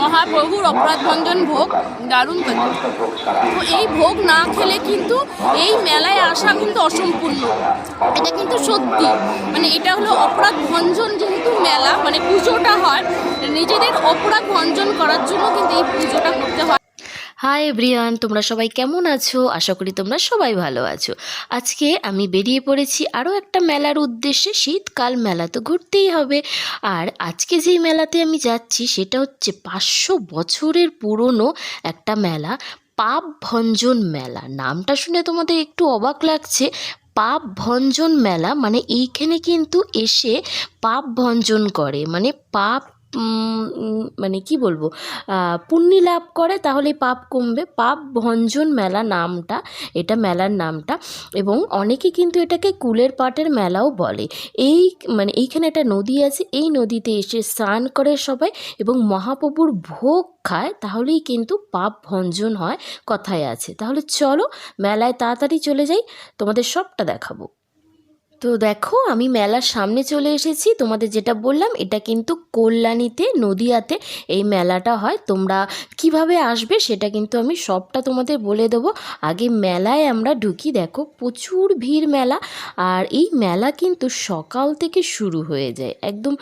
মহাপ্রভুর অপরাধ ভঞ্জন ভোগ দারুণ খেতে তো এই ভোগ না খেলে কিন্তু এই মেলায় আসা কিন্তু অসম্পূর্ণ। এটা কিন্তু সত্যি। মানে এটা হলো অপরাধ ভঞ্জন যেহেতু মেলা মানে পুজোটা হয়, নিজেদের অপরাধ ভঞ্জন করার জন্য কিন্তু এই পুজোটা করতে হয়। হাই এভরিওয়ান তোমরা সবাই কেমন আছো? আশা করি তোমরা সবাই ভালো আছো। আজকে আমি বেরিয়ে পড়েছি আরও একটা মেলার উদ্দেশ্যে। শীতকাল মেলা তো ঘুরতেই হবে। আর আজকে যেই মেলাতে আমি যাচ্ছি, সেটা হচ্ছে পাঁচশো বছরের পুরনো একটা মেলা, পাপ ভঞ্জন মেলা। নামটা শুনে তোমাদের একটু অবাক লাগছে। পাপ ভঞ্জন মেলা মানে এইখানে কিন্তু এসে পাপ ভঞ্জন করে। মানে পাপ মানে কি বলব? পুণ্যি লাভ করে তাহলে পাপ কমবে। পাপ ভঞ্জন মেলা নামটা, এটা মেলার নামটা। এবং অনেকে কিন্তু এটাকে কুলের পাটের মেলাও বলে। এই মানে এইখানে একটা নদী আছে, এই নদীতে এসে স্নান করে সবাই এবং মহাপ্রভুর ভোগ খায়, তাহলেই কিন্তু পাপ ভঞ্জন হয় কথায় আছে। তাহলে চলো, মেলায় তাড়াতাড়ি চলে যাই, তোমাদের সবটা দেখাবো। তো দেখো, আমি মেলার সামনে চলে এসেছি। তোমাদের যেটা বললাম, এটা কিন্তু কল্যাণীতে, নদিয়াতে এই মেলাটা হয়। তোমরা কীভাবে আসবে সেটা কিন্তু আমি সবটা তোমাদের বলে দেবো। আগে মেলায় আমরা ঢুকি, দেখো প্রচুর ভিড় মেলা। আর এই মেলা কিন্তু সকাল থেকে শুরু হয়ে যায়। একদম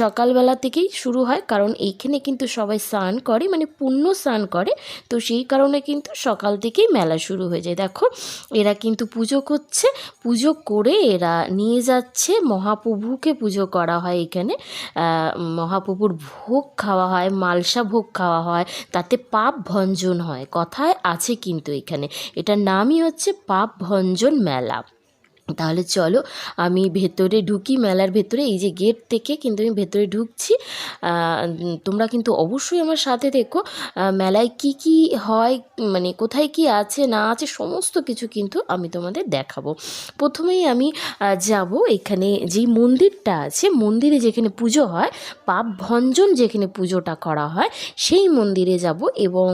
সকালবেলা থেকেই শুরু হয়। কারণ এইখানে কিন্তু সবাই স্নান করে মানে পুণ্য স্নান করে। তো সেই কারণে কিন্তু সকাল থেকেই মেলা শুরু হয়ে যায়। দেখো, এরা কিন্তু পুজো করছে। পুজো করে এরা নিয়ে যাচ্ছে। মহাপ্রভুকে পুজো করা হয় এখানে। মহাপ্রভুর ভোগ খাওয়া হয়, মালসা ভোগ খাওয়া হয়, তাতে পাপ ভঞ্জন হয়। কথায় আছে কিন্তু এখানে। এটার নামই হচ্ছে পাপ ভঞ্জন মেলা। তাহলে চলো আমি ভেতরে ঢুকি, মেলার ভেতরে। এই যে গেট থেকে কিন্তু আমি ভেতরে ঢুকছি। তোমরা কিন্তু অবশ্যই আমার সাথে দেখো। মেলায় কি কি হয় মানে কোথায় কি আছে, না আছে, সমস্ত কিছু কিন্তু আমি তোমাদের দেখাবো। প্রথমেই আমি যাব এখানে যেই মন্দিরটা আছে, মন্দিরে যেখানে পুজো হয়, পাপ ভঞ্জন যেখানে পুজোটা করা হয়, সেই মন্দিরে যাব এবং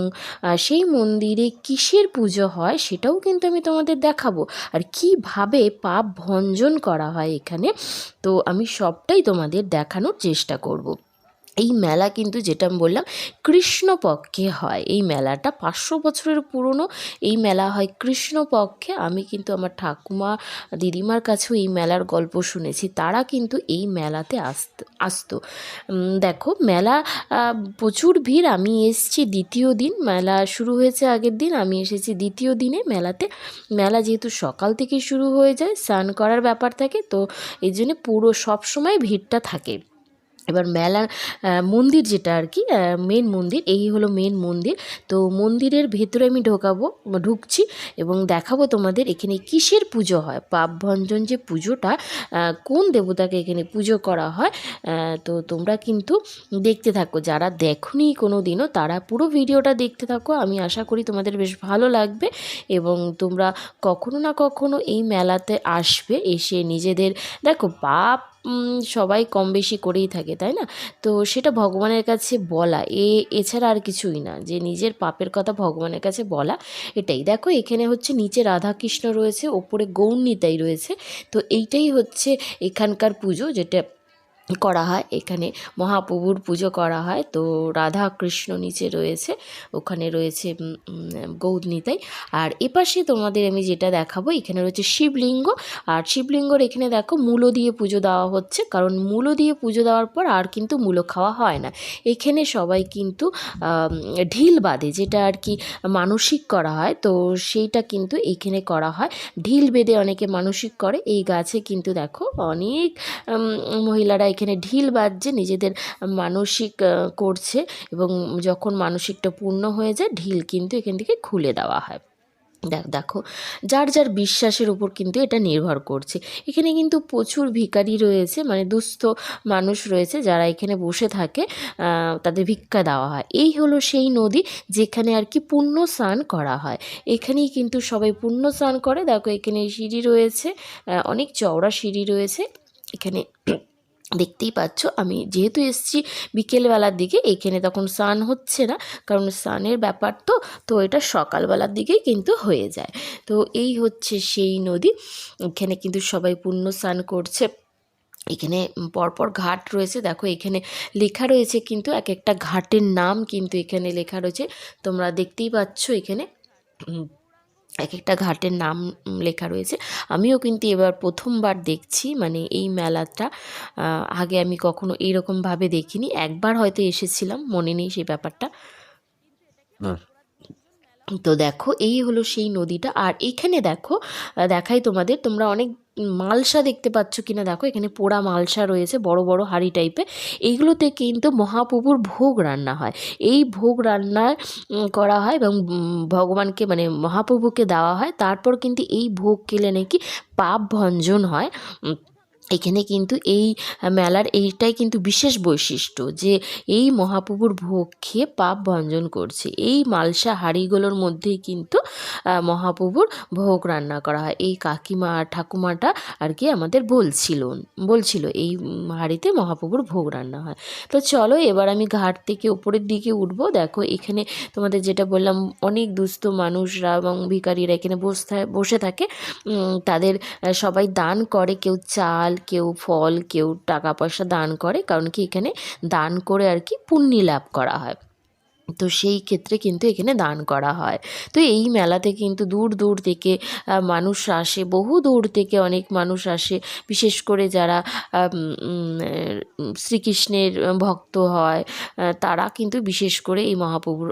সেই মন্দিরে কিসের পুজো হয় সেটাও কিন্তু আমি তোমাদের দেখাবো। আর কীভাবে পাপ ভঞ্জন করা হয় এখানে। তো আমি সবটাই তোমাদের দেখানোর চেষ্টা করব। এই মেলা কিন্তু যেটা আমি বললাম, কৃষ্ণপক্ষে হয়। এই মেলাটা পাঁচশো বছরের পুরনো। এই মেলা হয় কৃষ্ণপক্ষে। আমি কিন্তু আমার ঠাকুমা, দিদিমার কাছেও এই মেলার গল্প শুনেছি। তারা কিন্তু এই মেলাতে আসত, আসতো। দেখো, মেলা প্রচুর ভিড়। আমি এসেছি দ্বিতীয় দিন। মেলা শুরু হয়েছে আগের দিন। আমি এসেছি দ্বিতীয় দিনে মেলাতে। মেলা যেহেতু সকাল থেকে শুরু হয়ে যায়, স্নান করার ব্যাপার থাকে, তো এই জন্য পুরো সবসময় ভিড়টা থাকে। এবার মেলার মন্দির যেটা আর কি মেন মন্দির, এই হলো মেন মন্দির। তো মন্দিরের ভেতরে আমি ঢোকাবো, ঢুকছি এবং দেখাবো তোমাদের এখানে কিসের পুজো হয় পাপ ভঞ্জন যে পুজোটা কোন দেবতাকে এখানে পুজো করা হয় তো তোমরা কিন্তু দেখতে থাকো। যারা দেখনি কোনো দিনও তারা পুরো ভিডিওটা দেখতে থাকো। আমি আশা করি তোমাদের বেশ ভালো লাগবে এবং তোমরা কখনো না কখনো এই মেলাতে আসবে, এসে নিজেদের, দেখো, পাপ সবাই কম বেশি করেই থাকে, তাই না? তো সেটা ভগবানের কাছে বলা, এ, এছাড়া আর কিছুই না। যে নিজের পাপের কথা ভগবানের কাছে বলা, এটাই। দেখো, এখানে হচ্ছে নিচে রাধাকৃষ্ণ রয়েছে, ওপরে গৌরনীতাই রয়েছে। তো এইটাই হচ্ছে এখানকার পুজো, যেটা করা হয়। এখানে মহাপ্রভুর পুজো করা হয়। তো রাধা কৃষ্ণ নিচে রয়েছে। ওখানে রয়েছে উম, আর এপাশে তোমাদের আমি যেটা দেখাবো এখানে রয়েছে শিবলিঙ্গ। আর শিবলিঙ্গর এখানে দেখো মূলো দিয়ে পুজো দেওয়া হচ্ছে। কারণ মূলো দিয়ে পুজো দেওয়ার পর আর কিন্তু মূলো খাওয়া হয় না। এখানে সবাই কিন্তু ঢিল বাঁধে যেটা আর কি মানসিক করা হয়। তো সেইটা কিন্তু এইখানে করা হয়। ঢিল বেঁধে অনেকে মানসিক করে। এই গাছে কিন্তু দেখো অনেক মহিলারা এখানে ঢিল বাজছে, নিজেদের মানসিক করছে এবং যখন মানসিকটা পূর্ণ হয়ে যায়, ঢিল কিন্তু এখান থেকে খুলে দেওয়া হয়। দেখ, দেখো, যার যার বিশ্বাসের উপর কিন্তু এটা নির্ভর করছে। এখানে কিন্তু প্রচুর ভিখারি রয়েছে মানে দুস্থ মানুষ রয়েছে যারা এখানে বসে থাকে তাদের ভিক্ষা দেওয়া হয়। এই হলো সেই নদী যেখানে আর কি পুণ্য স্নান করা হয়। এখানেই কিন্তু সবাই পুণ্য স্নান করে। দেখো, এখানে সিঁড়ি রয়েছে অনেক চওড়া সিঁড়ি রয়েছে। এখানে দেখতেই পাচ্ছ, আমি যেহেতু এসছি বিকেলবেলার দিকে, এখানে তখন স্নান হচ্ছে না, কারণ স্নানের ব্যাপার তো তো এটা সকালবেলার দিকেই কিন্তু হয়ে যায়। তো এই হচ্ছে সেই নদী, এখানে কিন্তু সবাই পূর্ণ স্নান করছে। এখানে পরপর ঘাট রয়েছে, দেখো এখানে লেখা রয়েছে কিন্তু এক একটা ঘাটের নাম কিন্তু এখানে লেখা রয়েছে, তোমরা দেখতেই পাচ্ছ এখানে। এক একটা ঘাটের নাম লেখা রয়েছে। আমিও কিন্তু এবার প্রথমবার দেখছি মানে এই মেলাটা আগে আমি কখনো এইরকমভাবে দেখিনি। একবার হয়তো এসেছিলাম মনে নেই সেই ব্যাপারটা। তো দেখো এই হলো সেই নদীটা। আর এখানে দেখো দেখাই তোমাদের তোমরা অনেক মালসা দেখতে পাচ্ছ কিনা? দেখো, এখানে পোড়া মালসা রয়েছে, বড় বড় হাড়ি টাইপে এইগুলোতে কিন্তু মহাপ্রভুর ভোগ রান্না হয়। এই ভোগ রান্না করা হয় এবং ভগবানকে মানে মহাপ্রভুকে দেওয়া হয়। তারপর কিন্তু এই ভোগ কেলে নাকি পাপ ভঞ্জন হয়। এখানে কিন্তু এই মেলার এইটাই কিন্তু বিশেষ বৈশিষ্ট্য যে এই মহাপ্রভুর ভোগ খেয়ে পাপ ভঞ্জন করছে। এই মালসা হাঁড়িগুলোর মধ্যেই কিন্তু মহাপ্রভুর ভোগ রান্না করা হয়। এই কাকিমা ঠাকুমাটা আর কি আমাদের বলছিল বলছিল এই হাঁড়িতে মহাপ্রভুর ভোগ রান্না হয়। তো চলো এবার আমি ঘাট থেকে উপরের দিকে উঠবো। দেখো এখানে তোমাদের যেটা বললাম, অনেক দুস্থ মানুষরা এবং ভিখারিরা এখানে বসে বসে থাকে। তাদের সবাই দান করে, কেউ চাল কেউ ফল, কেউ টাকা পয়সা দান করে, কারণ কি এখানে দান করে আর কি পুণ্যি লাভ করা হয়। তো সেই ক্ষেত্রে কিন্তু এখানে দান করা হয়। তো এই মেলাতে কিন্তু দূর দূর থেকে মানুষ আসে, বহু দূর থেকে অনেক মানুষ আসে। বিশেষ করে যারা শ্রীকৃষ্ণের ভক্ত হয় তারা কিন্তু বিশেষ করে এই মহাপ্রভুর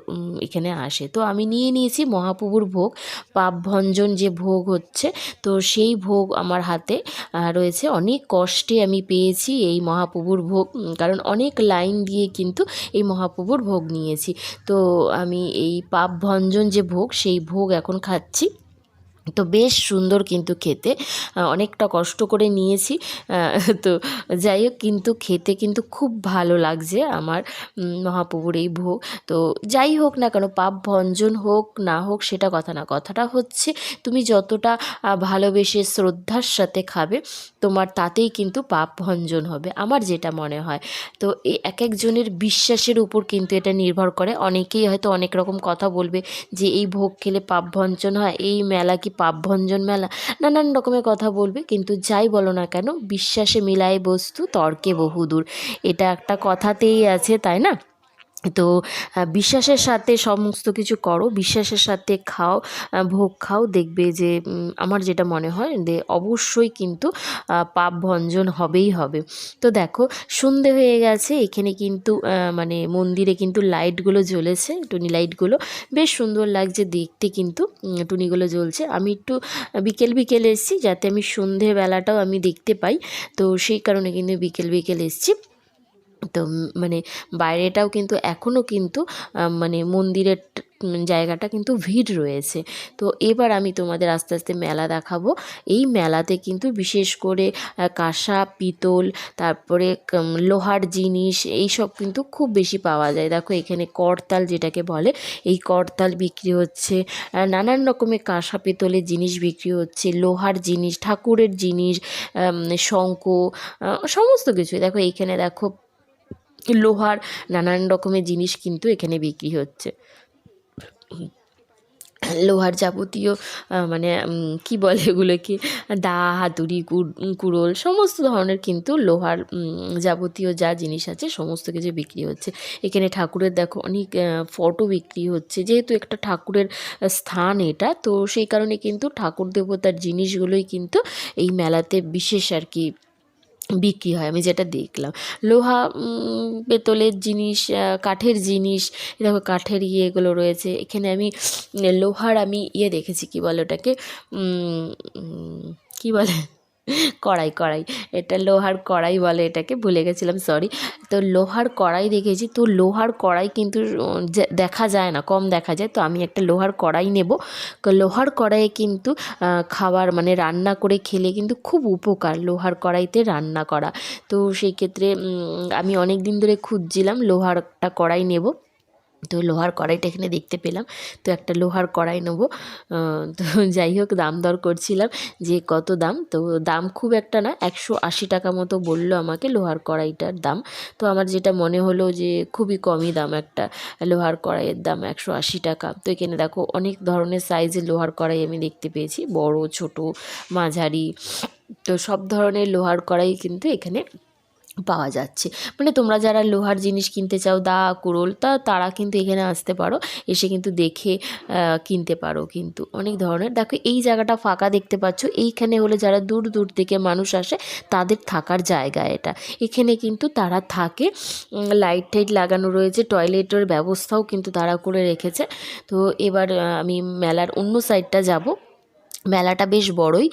এখানে আসে। তো আমি নিয়ে নিয়েছি মহাপ্রভুর ভোগ, পাপ ভঞ্জন যে ভোগ হচ্ছে, তো সেই ভোগ আমার হাতে রয়েছে। অনেক কষ্টে আমি পেয়েছি এই মহাপ্রভুর ভোগ কারণ অনেক লাইন দিয়ে কিন্তু এই মহাপ্রভুর ভোগ নিয়েছি। তো আমি এই পাপ ভঞ্জন যে ভোগ সেই ভোগ এখন খাচ্ছি। তো বেশ সুন্দর কিন্তু খেতে। অনেকটা কষ্ট করে নিয়েছি। তো যাই হোক, কিন্তু খেতে কিন্তু খুব ভালো লাগছে আমার মহাপ্রভুর এই ভোগ। তো যাই হোক না কেন, পাপ ভঞ্জন হোক না হোক, সেটা কথা না, কথাটা হচ্ছে তুমি যতটা ভালোবেসে শ্রদ্ধার সাথে খাবে, তোমার তাতেই কিন্তু পাপ ভঞ্জন হবে, আমার যেটা মনে হয়। তো এই এক একজনের বিশ্বাসের উপর কিন্তু এটা নির্ভর করে। অনেকেই হয়তো অনেক রকম কথা বলবে যে, এই ভোগ খেলে পাপ ভঞ্জন হয়, এই মেলা কি পাপ ভঞ্জন মেলা, নানান রকমের কথা বলবে, কিন্তু যাই বলো না কেন, বিশ্বাসে মিলায় বস্তু, তর্কে বহুদূর। এটা একটা কথাতেই আছে, তাই না? তো বিশ্বাসের সাথে সমস্ত কিছু করো, বিশ্বাসের সাথে খাও ভোগ খাও, দেখবে যে আমার যেটা মনে হয় যে, অবশ্যই কিন্তু পাপ ভঞ্জন হবেই হবে। তো দেখো, সন্ধে হয়ে গেছে, এখানে কিন্তু মানে মন্দিরে কিন্তু লাইটগুলো জ্বলেছে, টুনি লাইটগুলো। বেশ সুন্দর লাগছে, দেখতে কিন্তু টুনিগুলো জ্বলছে। আমি একটু বিকেল বিকেল এসেছি, যাতে আমি সন্ধেবেলাটাও আমি দেখতে পাই। তো সেই কারণে কিন্তু বিকেল বিকেল এসেছি। তো মানে বাইরেটাও কিন্তু এখনও কিন্তু মানে মন্দিরের জায়গাটা কিন্তু ভিড় রয়েছে। তো এবার আমি তোমাদের আস্তে আস্তে মেলা দেখাবো। এই মেলাতে কিন্তু বিশেষ করে কাঁসা, পিতল, তারপরে লোহার জিনিস, এইসব কিন্তু খুব বেশি পাওয়া যায়। দেখো এখানে করতাল যেটাকে বলে, এই করতাল বিক্রি হচ্ছে নানান রকমের কাঁসা, পিতলের জিনিস বিক্রি হচ্ছে, লোহার জিনিস, ঠাকুরের জিনিস শঙ্খ সমস্ত কিছু দেখো এইখানে দেখো লোহার নানান রকমের জিনিস কিন্তু এখানে বিক্রি হচ্ছে। লোহার যাবতীয় মানে কি বলে এগুলোকে? দা, হাতুড়ি কুড়োল, সমস্ত ধরনের কিন্তু লোহার যাবতীয় যা জিনিস আছে, সমস্ত কিছু বিক্রি হচ্ছে। এখানে ঠাকুরের দেখো অনেক ফটো বিক্রি হচ্ছে। যেহেতু একটা ঠাকুরের স্থান এটা, তো সেই কারণে কিন্তু ঠাকুর দেবতার জিনিসগুলোই কিন্তু এই মেলাতে বিশেষ আর কি বিক্রি হয়, আমি যেটা দেখলাম। লোহা পেতলের জিনিস কাঠের জিনিস দেখো কাঠের ইয়েগুলো রয়েছে। এখানে আমি লোহার আমি ইয়ে দেখেছি, কি বলে ওটাকে? কি বলে? কড়াই কড়াই। এটা লোহার কড়াই বলে এটাকে, ভুলে গেছিলাম সরি তো লোহার কড়াই দেখেছি, তো লোহার কড়াই কিন্তু দেখা যায় না, কম দেখা যায়। তো আমি একটা লোহার কড়াই নেব। লোহার কড়াইয়ে কিন্তু খাবার মানে রান্না করে খেলে কিন্তু খুব উপকার, লোহার কড়াইতে রান্না করা। তো সেই ক্ষেত্রে আমি অনেক দিন ধরে খুঁজছিলাম লোহার একটা কড়াই নেব। তো লোহার কড়াইটা এখানে দেখতে পেলাম। তো একটা লোহার কড়াই নেব। তো যাই হোক, দাম দর করছিলাম যে কত দাম। তো দাম খুব একটা না, একশো আশি টাকা মতো বলল আমাকে লোহার কড়াইটার দাম। তো আমার যেটা মনে হলো যে খুবই কমই দাম একটা, লোহার কড়াইয়ের দাম একশো আশি টাকা। তো এখানে দেখো অনেক ধরনের সাইজের লোহার কড়াই আমি দেখতে পেয়েছি। বড়, ছোট, মাঝারি, তো সব ধরনের লোহার কড়াই কিন্তু এখানে পাওয়া যাচ্ছে। মানে তোমরা যারা লোহার জিনিস কিনতে চাও, দা, কুড়োল, তা, তারা কিন্তু এখানে আসতে পারো, এসে কিন্তু দেখে কিনতে পারো কিন্তু। অনেক ধরনের। দেখো, এই জায়গাটা ফাঁকা দেখতে পাচ্ছ। এইখানে হলে যারা দূর দূর থেকে মানুষ আসে, তাদের থাকার জায়গা এটা। এখানে কিন্তু তারা থাকে। লাইট টাইট লাগানো রয়েছে। টয়লেটের ব্যবস্থাও কিন্তু তারা করে রেখেছে। তো এবার আমি মেলার অন্য সাইডটা যাব। মেলাটা বেশ বড়ই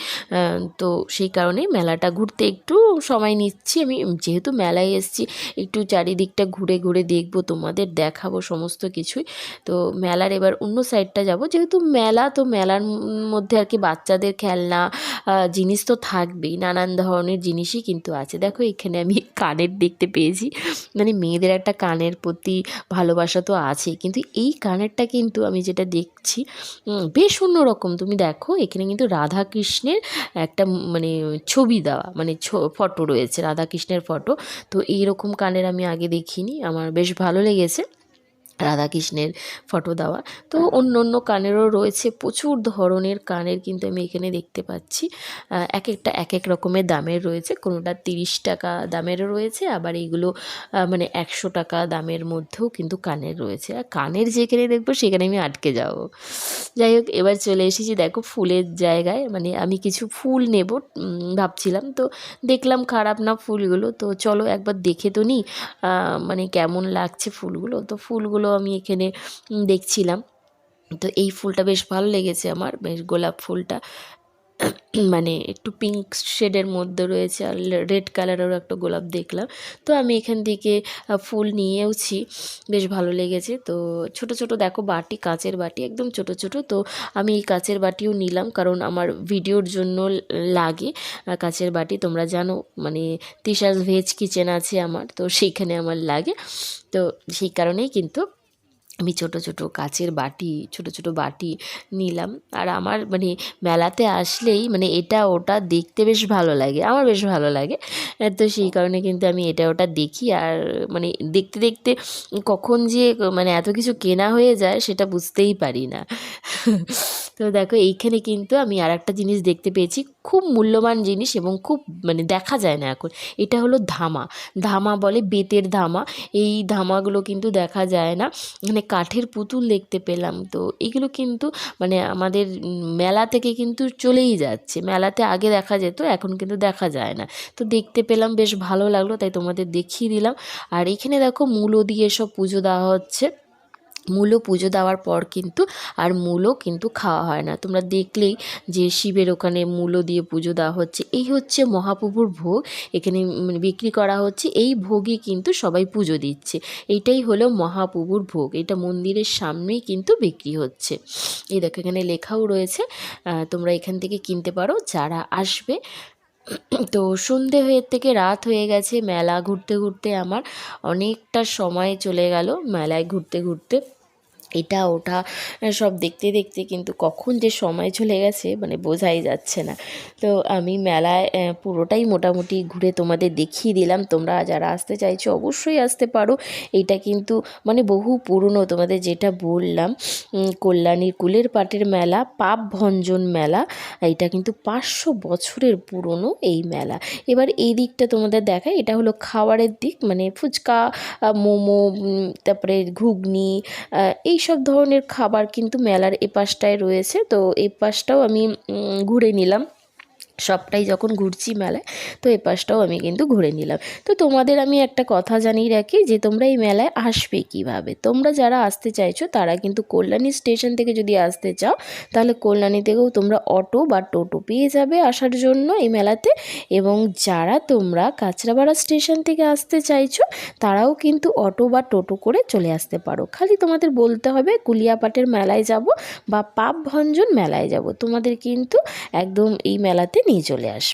তো সেই কারণে মেলাটা ঘুরতে একটু সময় নিচ্ছি। আমি যেহেতু মেলায় এসেছি, একটু চারিদিকটা ঘুরে ঘুরে দেখব, তোমাদের দেখাবো সমস্ত কিছুই। তো মেলার এবার অন্য সাইডটা যাব। যেহেতু মেলা, তো মেলার মধ্যে আর কি বাচ্চাদের খেলনা জিনিস তো থাকবেই। নানান ধরনের জিনিসই কিন্তু আছে। দেখো, এখানে আমি কানের দেখতে পেয়েছি। মানে মেয়েদের একটা কানের প্রতি ভালোবাসা তো আছেই। কিন্তু এই কানেরটা কিন্তু আমি যেটা দেখছি বেশ অন্যরকম। তুমি দেখো, এখানে কিন্তু রাধা কৃষ্ণের একটা মানে ছবি দেওয়া মানে ফটো রয়েছে রাধা কৃষ্ণের ফটো। তো এইরকম কানের আমি আগে দেখিনি, আমার বেশ ভালো লেগেছে। রাধাকৃষ্ণের ফটো দেওয়া। তো অন্য অন্য কানেরও রয়েছে, প্রচুর ধরনের কানের কিন্তু আমি এখানে দেখতে পাচ্ছি। এক একটা এক এক রকমের দামের রয়েছে। কোনোটা তিরিশ টাকা দামেরও রয়েছে, আবার এইগুলো মানে একশো টাকা দামের মধ্যেও কিন্তু কানের রয়েছে। আর কানের যেখানে দেখব, সেখানে আমি আটকে যাব। যাই হোক, এবার চলে এসেছি দেখো ফুলের জায়গায়। মানে আমি কিছু ফুল নেব ভাবছিলাম। তো দেখলাম খারাপ না ফুলগুলো। তো চলো একবার দেখে তো নিই মানে কেমন লাগছে ফুলগুলো। তো ফুলগুলো আমি এখানে দেখছিলাম। তো এই ফুলটা বেশ ভালো লেগেছে আমার, বেশ গোলাপ ফুলটা। মানে একটু পিঙ্ক শেডের মধ্যে রয়েছে আর রেড কালারেরও একটা গোলাপ দেখলাম। তো আমি এখান থেকে ফুল নিয়েওছি, বেশ ভালো লেগেছে। তো ছোট ছোট দেখো বাটি, কাচের বাটি, একদম ছোট ছোট। তো আমি এই কাচের বাটিও নিলাম কারণ আমার ভিডিওর জন্য লাগে কাচের বাটি। তোমরা জানো মানে তিশাস ভেজ কিচেন আছে আমার, তো সেইখানে আমার লাগে। তো সেই কারণেই কিন্তু আমি ছোট ছোট কাচের বাটি, ছোট ছোট বাটি নিলাম। আর আমার মানে মেলাতে আসলেই মানে এটা ওটা দেখতে বেশ ভালো লাগে, আমার বেশ ভালো লাগে। তো সেই কারণে কিন্তু আমি এটা ওটা দেখি। আর মানে দেখতে দেখতে কখন যে মানে এত কিছু কেনা হয়ে যায় সেটা বুঝতেই পারি না। তো দেখো, এইখানে কিন্তু আমি আর একটা জিনিস দেখতে পেয়েছি। খুব মূল্যবান জিনিস এবং খুব মানে দেখা যায় না এখন। এটা হলো ধামা। ধামা বলে বেতের ধামা। এই ধামাগুলো কিন্তু দেখা যায় না। এখানে কাঠের পুতুল দেখতে পেলাম তো। এগুলো কিন্তু মানে আমাদের মেলা থেকে কিন্তু চলেই যাচ্ছে। মেলাতে আগে দেখা যেত, এখন কিন্তু দেখা যায় না। তো দেখতে পেলাম, বেশ ভালো লাগল, তাই তোমাদের দেখিয়ে দিলাম। আর এখানে দেখো, মূলো দিয়ে সব পুজো দেওয়া হচ্ছে। মূলো পুজো দেওয়ার পর কিন্তু আর মূলো কিন্তু খাওয়া হয় না। তোমরা দেখলেই যে শিবের ওখানে মূলো দিয়ে পুজো দেওয়া হচ্ছে। এই হচ্ছে মহাপ্রভুর ভোগ। এখানে বিক্রি করা হচ্ছে। এই ভোগই কিন্তু সবাই পুজো দিচ্ছে। এইটাই হলো মহাপ্রভুর ভোগ। এটা মন্দিরের সামনেই কিন্তু বিক্রি হচ্ছে। এই দেখো এখানে লেখাও রয়েছে। তোমরা এখান থেকে কিনতে পারো যারা আসবে। তো সন্ধে হয়ে থেকে রাত হয়ে গেছে। মেলা ঘুরতে ঘুরতে আমার অনেকটা সময় চলে গেল। মেলায় ঘুরতে ঘুরতে। এটা ওটা সব দেখতে দেখতে কিন্তু কখন যে সময় চলে গেছে মানে বোঝাই যাচ্ছে না। তো আমি মেলায় পুরোটাই মোটামুটি ঘুরে তোমাদের দেখিয়ে দিলাম। তোমরা যারা আসতে চাইছো অবশ্যই আসতে পারো। এটা কিন্তু মানে বহু পুরনো তোমাদের যেটা বললাম কল্যাণীর কুলের পাটের মেলা পাপ ভঞ্জন মেলা এটা কিন্তু পাঁচশো বছরের পুরনো এই মেলা। এবার এই দিকটা তোমাদের দেখায় এটা হলো খাবারের দিক মানে ফুচকা মোমো তারপরে ঘুগনি আহ, এই সব ধরনের খাবার কিন্তু মেলার এপাশটায় রয়েছে। তো এপাশটাও আমি ঘুরে নিলাম। সবটাই যখন ঘুরছি মেলায়, তো এই পাশটাও আমি কিন্তু ঘুরে নিলাম। তো তোমাদের আমি একটা কথা জানিয়ে রাখি যে, তোমরা এই মেলায় আসবে কীভাবে? তোমরা যারা আসতে চাইছো, তারা কিন্তু কল্যাণী স্টেশন থেকে যদি আসতে চাও, তাহলে কল্যাণী থেকেও তোমরা অটো বা টোটো পেয়ে যাবে আসার জন্য এই মেলাতে। এবং যারা তোমরা কাঁচরাপাড়া স্টেশন থেকে আসতে চাইছো, তারাও কিন্তু অটো বা টোটো করে চলে আসতে পারো। খালি তোমাদের বলতে হবে, কুলিয়াপাটের মেলায় যাব বা পাপ ভঞ্জন মেলায় যাব। তোমাদের কিন্তু একদম এই মেলাতে নিয়ে চলে আসবে